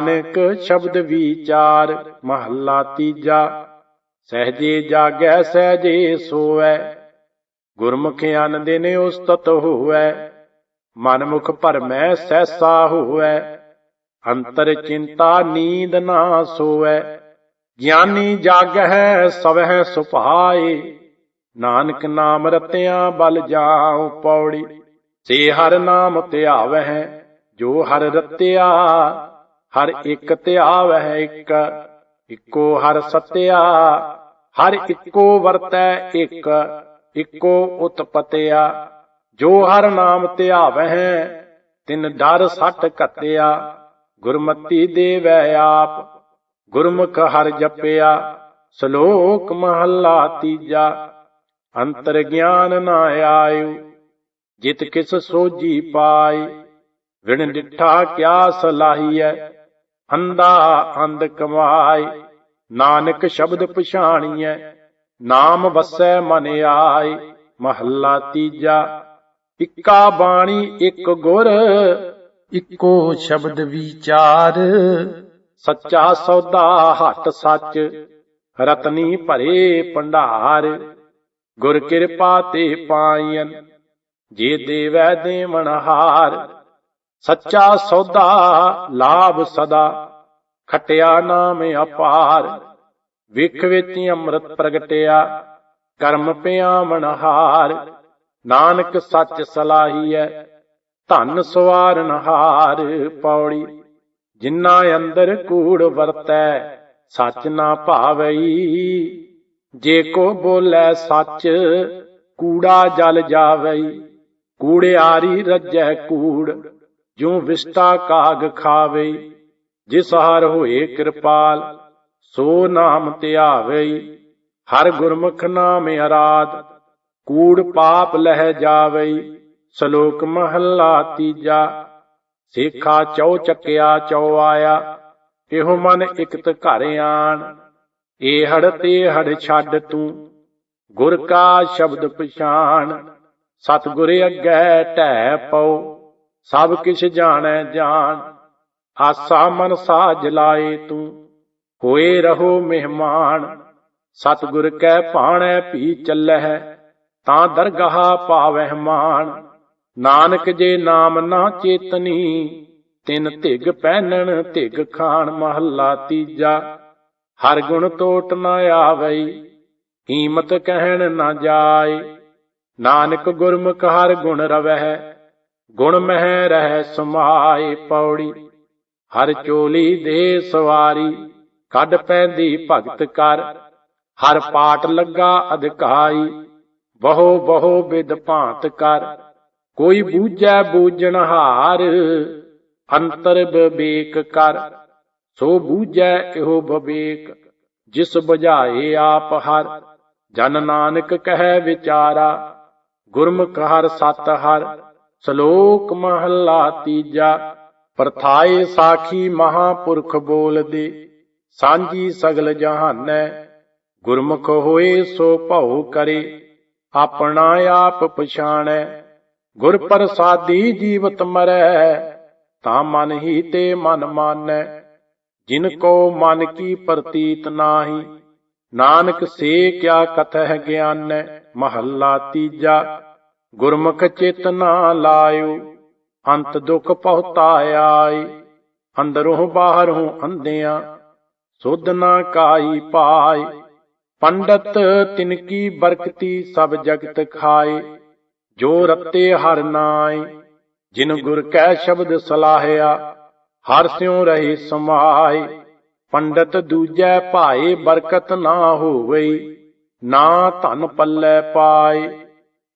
ਨਾਨਕ ਸ਼ਬਦ ਵਿਚਾਰ, ਮਹੱਲਾ ਤੀਜਾ। ਸਹਜੇ ਜਾਗੈ, ਸਹਜੇ ਸੋਵੈ। ਗੁਰਮੁਖ ਅਨ ਦਿਨ ਉਸਤਤ ਹੋਵੈ। ਮਨ ਭਰਮੈ, ਸਹਿਸਾ ਹੋਵੈ। ਅੰਤਰ ਚਿੰਤਾ, ਨੀਂਦ ਨਾ ਸੋਵੈ। ਗਿਆਨੀ ਜਾਗਹਿ, ਸਵਹਿ ਸੁਭਾਏ ਨਾਨਕ ਨਾਮ ਰਤਿਆਂ, ਬਲ ਜਾਉ ਪੌੜੀ। ਸੇ ਹਰ ਨਾਮ ਧਿਆਵਹਿ, ਜੋ ਹਰ ਰਤਿਆ। ਹਰ ਇੱਕ ਧਿਆਵਹਿ ਇੱਕ, ਇੱਕੋ ਹਰ ਸਤਿਆ, ਹਰ ਇੱਕੋ ਵਰਤੈ ਇੱਕ, ਇੱਕੋ ਉਤਪਤਿਆ, ਜੋ ਹਰ ਨਾਮ ਧਿਆਵਹਿ ਤਿਨ ਡਰ ਸੱਟ ਘਤਿਆ, ਗੁਰਮਤੀ ਦੇਵੈ ਆਪ, ਗੁਰਮੁਖ ਹਰ ਜਪਿਆ, ਸ਼ਲੋਕ ਮਹੱਲਾ ਤੀਜਾ, ਅੰਤਰ ਗਿਆਨ ਨਾ ਆਇਓ ਜਿਤ ਕਿਸ ਸੋਜੀ ਪਾਈ, ਵਿਣ ਡਿਠਾ ਕਿਆ ਸਲਾਹੀਐ ਅੰਧਾ ਅੰਧ ਕਮਾਈ ਨਾਨਕ ਸ਼ਬਦ ਪਛਾਣੀਐ, ਨਾਮ ਵਸੈ ਮਨ ਆਈ ਮਹੱਲਾ ਤੀਜਾ, ਇੱਕਾ ਬਾਣੀ, ਇੱਕ ਗੁਰ, ਇੱਕੋ ਸ਼ਬਦ ਵਿਚਾਰ, ਸੱਚਾ ਸੌਦਾ ਹੱਟ ਸੱਚ, ਰਤਨੀ ਭਰੇ ਭੰਡਾਰ, ਗੁਰ ਕਿਰਪਾ ਤੇ ਪਾਈਨ ਜੇ ਦੇਵੈ ਦੇਵਨ ਹਾਰ ਸੱਚਾ ਸੌਦਾ ਲਾਭ ਸਦਾ, ਖਟਿਆ ਨਾਮ ਅਪਾਰ, ਵਿਖ ਵਿੱਚ ਅੰਮ੍ਰਿਤ ਪ੍ਰਗਟਿਆ, ਕਰਮ ਪਿਆਵਣ ਹਾਰ, ਨਾਨਕ ਸੱਚ ਸਲਾਹੀਐ, ਧਨ ਸਵਾਰਨ ਹਾਰ ਪੌੜੀ, ਜਿਨ੍ਹਾਂ ਅੰਦਰ ਕੂੜ ਵਰਤੈ, ਸੱਚ ਨਾ ਭਾਵਈ, ਜੇ ਕੋ ਬੋਲੇ ਸੱਚ, ਕੂੜਾ ਜਲ ਜਾਵਈ, ਕੂੜਿਆਰੀ ਰੱਜੈ ਕੂੜ ਜੋ ਵਿਸਟਾ ਕਾਗ ਖਾਵਈ ਜਿਸ ਹਰ ਹੋਏ ਕਿਰਪਾਲ, ਸੋ ਨਾਮ ਧਿਆਵਈ ਹਰ ਗੁਰਮੁਖ ਨਾਮ ਅਰਾਧ, ਕੂੜ ਪਾਪ ਲਹਿ ਜਾਵੇ। ਸ਼ਲੋਕ ਮਹੱਲਾ ਤੀਜਾ, ਸੇਖਾ ਚੌ ਚੱਕਿਆ ਚੌ ਆਇਆ, ਇਹੋ ਮਨ ਇਕਤ ਘਰ ਆਣ। ਏਹੜ ਤੇ ਹੜ ਛੱਡ ਤੂੰ, ਗੁਰ ਕਾ ਸ਼ਬਦ ਪਛਾਣ। ਸਤਿਗੁਰ ਅੱਗੇ ਢਹਿ ਪਉ ਸਭ ਕਿਛ ਜਾਣੈ ਜਾਣ ਆਸਾ ਮਨ ਸਾਜ ਲਾਏ ਤੂੰ, ਹੋਏ ਰਹੋ ਮਹਿਮਾਨ, ਸਤਿਗੁਰ ਕੈ ਭਾਣੈ ਭੀ ਚੱਲਹਿ, ਤਾਂ ਦਰਗਾਹ ਪਾਵਹਿ ਮਾਨ ਨਾਨਕ ਜੇ ਨਾਮ ਨਾ ਚੇਤਨੀ, ਤਿੰਨ ਧਿਗ ਪਹਿਨਣ ਧਿਗ ਖਾਣ ਮਹੱਲਾ ਤੀਜਾ। ਹਰ ਗੁਣ ਟੋਟ ਨਾ ਆਵਈ, ਕੀਮਤ ਕਹਿਣ ਨਾ ਜਾਏ। ਨਾਨਕ ਗੁਰਮੁਖ ਹਰ ਗੁਣ ਰਵਹਿ ਗੁਣ ਮਹਿ ਰਹਿ ਸਮਾਏ ਪੌੜੀ, ਹਰ ਚੋਲੀ ਦੇ ਸਵਾਰੀ, ਕੱਢ ਪੈਂਦੀ ਭਗਤ ਕਰ, ਹਰ ਪਾਠ ਲੱਗਾ ਅਧਿਕਾਈ, ਬਹੁ ਬਹੁ ਵਿਦ ਭਾਂਤ ਕਰ, ਕੋਈ ਬੂਝੈ ਬੂਝਣ ਹਾਰ, ਅੰਤਰ ਬਵੇਕ ਕਰ, ਸੋ ਬੂਝੈ ਇਹੋ ਬਵੇਕ, ਜਿਸ ਬੁਝਾਏ ਆਪ ਹਰ, ਜਨ ਨਾਨਕ ਕਹੈ ਵਿਚਾਰਾ, ਗੁਰਮੁਖ ਹਰ ਸਤ ਹਰ ਸ਼ਲੋਕ ਮਹੱਲਾ ਤੀਜਾ। ਪਰਥਾਏ ਸਾਖੀ ਮਹਾਪੁਰਖ ਬੋਲਦੇ, ਸਾਂਝੀ ਸਗਲ ਜਹਾਨੈ। ਗੁਰਮੁਖ ਹੋਏ ਸੋ ਭਉ ਕਰੇ, ਆਪਣਾ ਆਪ ਪਛਾਣੈ। ਗੁਰ ਪ੍ਰਸਾਦੀ ਜੀਵਤ ਮਰੈ, ਤਾਂ ਮਨ ਹੀ ਤੇ ਮਨ ਮਾਨੈ। ਜਿਨ ਕੋ ਮਨ ਕੀ ਪ੍ਰਤੀਤ ਨਾਹੀ, ਨਾਨਕ ਸੇ ਕਿਆ ਕਥ ਹੈ ਗਿਆਨੈ। ਮਹੱਲਾ ਤੀਜਾ। ਗੁਰਮੁਖ ਚਿਤ ਨਾ ਲਾਇਓ, ਅੰਤ ਦੁਖ ਪਹੁਤਾਇਆਈ ਅੰਦਰੋਂ ਬਾਹਰੋਂ ਅੰਧਿਆਂ, ਸੁਧ ਨਾ ਕਾਈ ਪਾਈ। ਪੰਡਤ ਤਿਨ ਕੀ ਬਰਕਤੀ ਸਭ ਜਗਤ ਖਾਏ ਜੋ ਰਤੇ ਹਰ ਨਾਏ ਜਿਨ ਗੁਰ ਕੈ ਸ਼ਬਦ ਸਲਾਹਿਆ, ਹਰ ਸਿਉ ਰਹੇ ਸਮਾਏ ਪੰਡਤ ਦੂਜੈ ਭਾਏ ਬਰਕਤ ਨਾ ਹੋਵੇ ਨਾ ਧਨ ਪੱਲੇ ਪਾਏ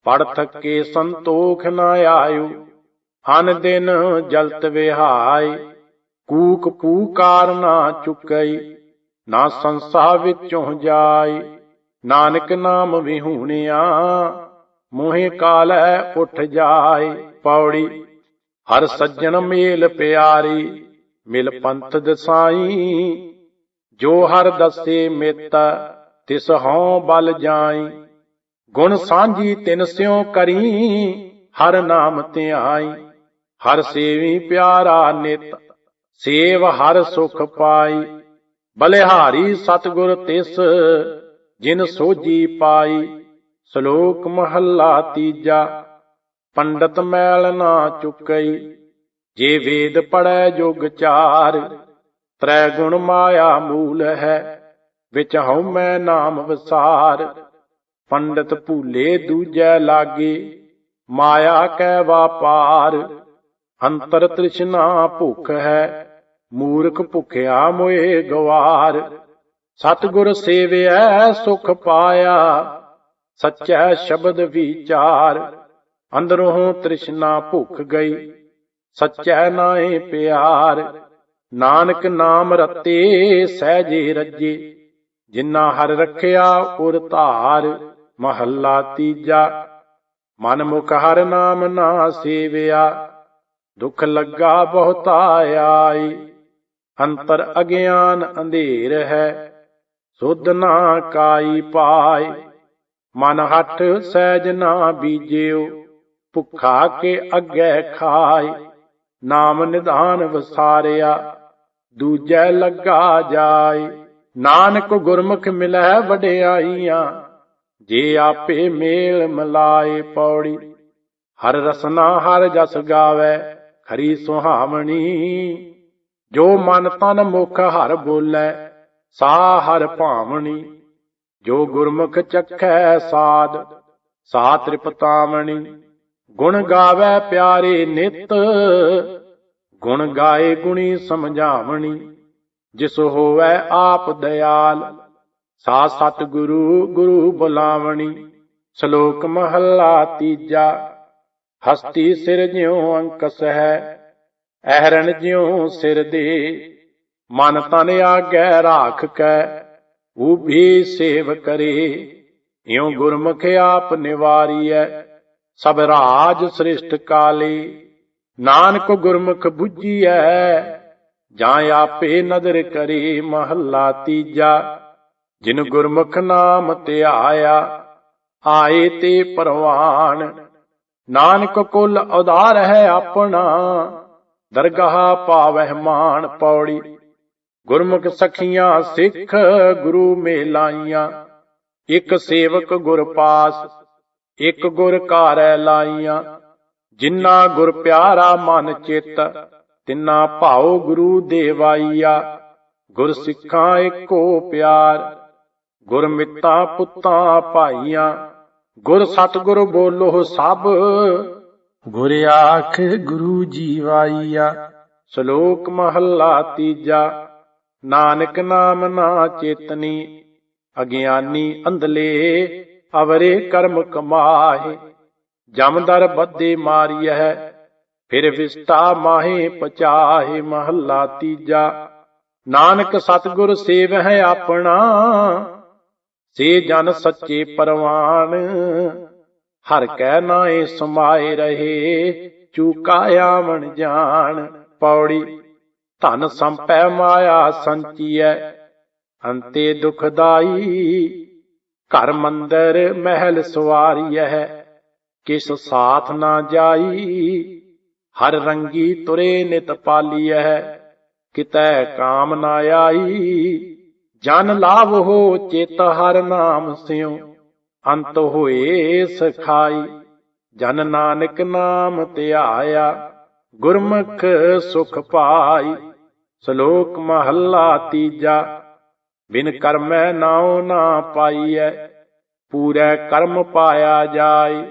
ਪੜ ਥੱਕੇ ਸੰਤੋਖ ਨਾ ਆਇਓ। ਹਨ ਦਿਨ ਜਲਤ ਵਿਹਾਈ, ਕੂਕ ਪੂਕਾਰ ਨਾ ਚੁਕਈ, ਨਾ ਸੰਸਾ ਵਿੱਚੋਂ ਜਾਈ। ਨਾਨਕ ਨਾਮ ਵਿਹੂਣਿਆ, ਮੋਹਿ ਕਾਲੈ ਉੱਠ ਜਾਏ ਪੌੜੀ। ਹਰ ਸੱਜਣ ਮੇਲ ਪਿਆਰੀ, ਮਿਲ ਪੰਥ ਦਸਾਈ। ਜੋ ਹਰ ਦਸੇ ਮਿਤ, ਤਿਸ ਹਉ ਬਲ ਜਾਈ। ਗੁਣ ਸਾਂਝੀ ਤਿਨ ਸਿਉ ਕਰੀ, ਹਰ ਨਾਮ ਧਿਆਈ ਹਰ ਸੇਵੀ ਪਿਆਰਾ ਨਿਤ, ਸੇਵ ਹਰ ਸੁਖ ਪਾਈ। ਬਲਿਹਾਰੀ ਸਤਗੁਰ ਤਿਸ, ਜਿਨ ਸੋਜੀ ਪਾਈ। ਸ਼ਲੋਕ ਮਹੱਲਾ ਤੀਜਾ, ਪੰਡਤ ਮੈਲ ਨਾ ਚੁਕਈ। ਜੇ ਵੇਦ ਪੜੈ ਜੁਗ ਚਾਰ, ਤ੍ਰੈ ਗੁਣ ਮਾਇਆ ਮੂਲ ਹੈ, ਵਿਚ ਹਉ ਮੈਂ ਨਾਮ ਵਿਸਾਰ। ਪੰਡਤ ਭੂਲੇ ਦੂਜੈ ਲਾਗੇ, ਮਾਇਆ ਕੈ ਵਾਪਾਰ ਅੰਤਰ ਤ੍ਰਿਸ਼ਨਾ ਭੁਖ ਹੈ, ਮੂਰਖ ਭੁਖਿਆ ਮੋਏ ਗਵਾਰ। ਸਤਿਗੁਰ ਸੇਵਿਐ, ਸੁਖ ਪਾਇਆ, ਸੱਚੈ ਸ਼ਬਦ ਵਿਚਾਰ। ਅੰਦਰੋਂ ਤ੍ਰਿਸ਼ਨਾ ਭੁਖ ਗਈ, ਸੱਚੈ ਨਾਏ ਪਿਆਰ। ਨਾਨਕ ਨਾਮ ਰਤੇ, ਸਹਿਜੇ ਰੱਜੇ, ਜਿਨ੍ਹਾਂ ਹਰ ਰੱਖਿਆ ਉਰ ਧਾਰ। ਮਹੱਲਾ ਤੀਜਾ। ਮਨ ਮੁਖ ਹਰ ਨਾਮ ਨਾ ਸੇਵਿਆ, ਦੁਖ ਲੱਗਾ ਬਹੁਤਾ ਆਈ। ਅੰਤਰ ਅਗਿਆਨ ਅੰਧੇਰ ਹੈ, ਸੁਧ ਨਾ ਕਾਈ ਪਾਈ। ਮਨ ਹੱਠ ਸਹਿਜ ਨਾ ਬੀਜਿਓ, ਭੁੱਖਾ ਕੇ ਅੱਗੇ ਖਾਈ। ਨਾਮ ਨਿਧਾਨ ਵਸਾਰਿਆ, ਦੂਜੈ ਲੱਗਾ ਜਾਏ ਨਾਨਕ ਗੁਰਮੁਖ ਮਿਲੈ ਵਡਿਆਈਆਂ ਜੇ ਆਪੇ ਮੇਲ ਮਲਾਏ ਪੌੜੀ, ਹਰ ਰਸਨਾ ਹਰ ਜਸ ਗਾਵੇ, ਖਰੀ ਸੁਹਾਵਣੀ। ਜੋ ਮਨ ਤਨ ਮੁਖ ਹਰ ਬੋਲੇ, ਸਾ ਹਰ ਭਾਵਣੀ। ਜੋ ਗੁਰਮੁਖ ਚੱਖੈ ਸਾਦ ਸਾ ਤ੍ਰਿਪਤਾਵਣੀ। ਗੁਣ ਗਾਵੇ ਪਿਆਰੇ ਨਿਤ, ਗੁਣ ਗਾਏ ਗੁਣੀ ਸਮਝਾਵਣੀ। ਜਿਸ ਹੋਵੇ ਆਪ ਦਇਆਲ ਸਾ ਸਤ ਗੁਰੂ ਗੁਰੂ ਬੁਲਾਵਣੀ, ਸ਼ਲੋਕ ਮਹੱਲਾ ਤੀਜਾ। ਹਸਤੀ ਸਿਰ ਜਿਉ ਅੰਕਸ ਹੈ, ਅਹਰਣ ਜਿਉ ਸਿਰ ਦੇ। ਮਨ ਤਨ ਆਗੈ ਰਾਖ ਕੈ ਉਭੀ ਸੇਵ ਕਰੇ। ਇਉ ਗੁਰਮੁਖ ਆਪ ਨਿਵਾਰੀਐ, ਸਭ ਰਾਜ ਸ੍ਰਿਸ਼ਟ ਕਾਲੇ। ਨਾਨਕ ਗੁਰਮੁਖ 부ਜੀਐ ਜਾਂ ਆਪੇ ਨਦਰ ਕਰੇ ਮਹੱਲਾ ਤੀਜਾ। ਜਿਨ ਗੁਰਮੁਖ ਨਾਮ ਧਿਆਇਆ ਆਏ ਤੇ ਪਰਵਾਨ। ਨਾਨਕ ਕੁਲ ਉਦਾਰ ਹੈ ਆਪਣਾ, ਦਰਗਾਹ ਪਾਵਹਿ ਮਾਨ ਪੌੜੀ। ਗੁਰਮੁਖ ਸਖੀਆਂ ਸਿੱਖ ਗੁਰੂ ਮੇਲਾਈਆਂ, ਇਕ ਸੇਵਕ ਗੁਰ ਪਾਸ, ਇੱਕ ਗੁਰ ਘਾਰੈ ਲਾਈਆਂ। ਜਿਨ੍ਹਾਂ ਗੁਰ ਪਿਆਰਾ ਮਨ ਚਿੱਤ, ਤਿੰਨਾ ਭਾਉ ਗੁਰੂ ਦੇਵਾਈਆ। ਗੁਰ ਸਿੱਖਾਂ ਏਕੋ ਪਿਆਰ ਗੁਰ ਮਿੱਤਾ ਪੁੱਤਾਂ ਭਾਈਆਂ ਗੁਰ ਸਤਿਗੁਰ ਬੋਲੋ ਸਭ। ਗੁਰ ਆਖ ਗੁਰੂ ਜੀਵਾਈਆ ਸ਼ਲੋਕ ਮਹੱਲਾ ਤੀਜਾ ਨਾਨਕ ਨਾਮ ਨਾ ਚੇਤਨੀ ਅਗਿਆਨੀ ਅੰਧਲੇ ਅਵਰੇ ਕਰਮ ਕਮਾਹੇ। ਜਮਦਰ ਬੱਦੇ ਮਾਰੀਐ ਫਿਰ ਵਿਸਟਾ ਮਾਹੇ ਪਚਾਹੇ। ਮਹੱਲਾ ਤੀਜਾ ਨਾਨਕ ਸਤਿਗੁਰ ਸੇਵਹਿ ਆਪਣਾ ਸੇ ਜਨ ਸੱਚੇ ਪਰਵਾਨ, ਹਰ ਕੈ ਨਾਏ ਸਮਾਏ ਰਹੇ, ਚੂਕਾ ਆਵਣ ਜਾਣ, ਪੌੜੀ ਧਨ ਸੰਪੈ ਮਾਇਆ ਸੰਚੀਐ, ਅੰਤੇ ਦੁਖਦਾਈ ਘਰ ਮੰਦਰ ਮਹਿਲ ਸਵਾਰੀਐ, ਕਿਸ ਸਾਥ ਨਾ ਜਾਈ, ਹਰ ਰੰਗੀ ਤੁਰੇ ਨਿਤ ਪਾਲੀਐ, ਕਿਤੈ ਕਾਮ ਨਾ ਆਈ ਜਨ ਲਾਭ ਹੋ ਚਿਤ ਹਰ ਨਾਮ ਸਿਉ, ਅੰਤ ਹੋਏ ਸਖਾਈ। ਜਨ ਨਾਨਕ ਨਾਮ ਧਿਆਇਆ, ਗੁਰਮੁਖ ਸੁਖ ਪਾਈ। ਸ਼ਲੋਕ ਮਹੱਲਾ ਤੀਜਾ, ਬਿਨ ਕਰਮੈ ਨਾਉ ਨਾ ਪਾਈਐ, ਪੂਰੈ ਕਰਮ ਪਾਇਆ ਜਾਏ।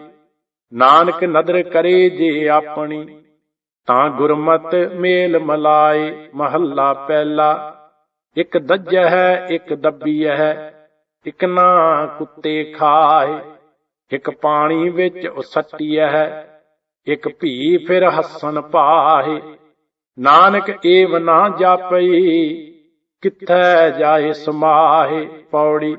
ਨਾਨਕ ਨਦਰ ਕਰੇ ਜੇ ਆਪਣੀ, ਤਾਂ ਗੁਰਮਤ ਮੇਲ ਮਲਾਏ। ਮਹੱਲਾ ਪਹਿਲਾ ਇੱਕ ਦੱਜ ਹੈ, ਇੱਕ ਦੱਬੀ ਹੈ, ਇੱਕ ਨਾ ਕੁੱਤੇ ਖਾਏ, ਇੱਕ ਪਾਣੀ ਵਿੱਚ ਉਸੱਟੀ ਹੈ, ਇੱਕ ਭੀ ਫਿਰ ਹੱਸਣ ਪਾਹੇ ਨਾਨਕ ਏਵ ਨਾ ਜਾਪਈ, ਕਿੱਥੈ ਜਾਏ ਸਮਾਹੇ ਪੌੜੀ,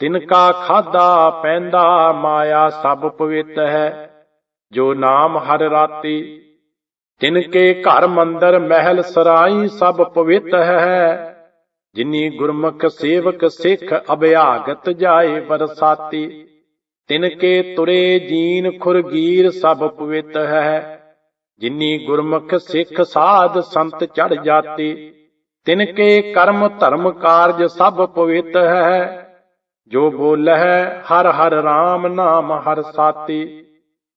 ਤਿਨ ਕਾ ਖਾਦਾ ਪੈਂਦਾ ਮਾਇਆ ਸਭ ਪਵਿੱਤ ਹੈ, ਜੋ ਨਾਮ ਹਰ ਰਾਤੀ, ਤਿਨ ਕੇ ਘਰ ਮੰਦਰ ਮਹਿਲ ਸਰਾਈ ਸਭ ਪਵਿੱਤ ਹੈ ਜਿਨੀ ਗੁਰਮੁਖ ਸੇਵਕ ਸਿੱਖ ਅਭਿਆਗਤ ਜਾਏ ਬਰਸਾਤੀ ਤਿਨ ਕੇ ਤੁਰੇ ਜੀਨ ਖੁਰਗੀਰ ਸਭ ਪਵਿੱਤ ਹੈ। ਜਿਨੀ ਗੁਰਮੁਖ ਸਿੱਖ ਸਾਧ ਸੰਤ ਚੜ ਜਾਤੀ ਤਿਨ ਕੇ ਕਰਮ ਧਰਮ ਕਾਰਜ ਸਭ ਪਵਿੱਤ ਹੈ। ਜੋ ਬੋਲਹਿ ਹਰ ਹਰ RAM ਨਾਮ ਹਰ ਸਾਤੀ,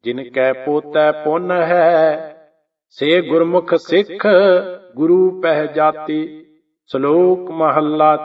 ਜਿਨ ਕੈ ਪੋਤੈ ਪੁੰਨ ਹੈ, ਸੇ ਗੁਰਮੁਖ ਸਿੱਖ ਗੁਰੂ ਪਹਿ ਜਾਤੀ। ਸ਼ਲੋਕ ਮਹੱਲਾ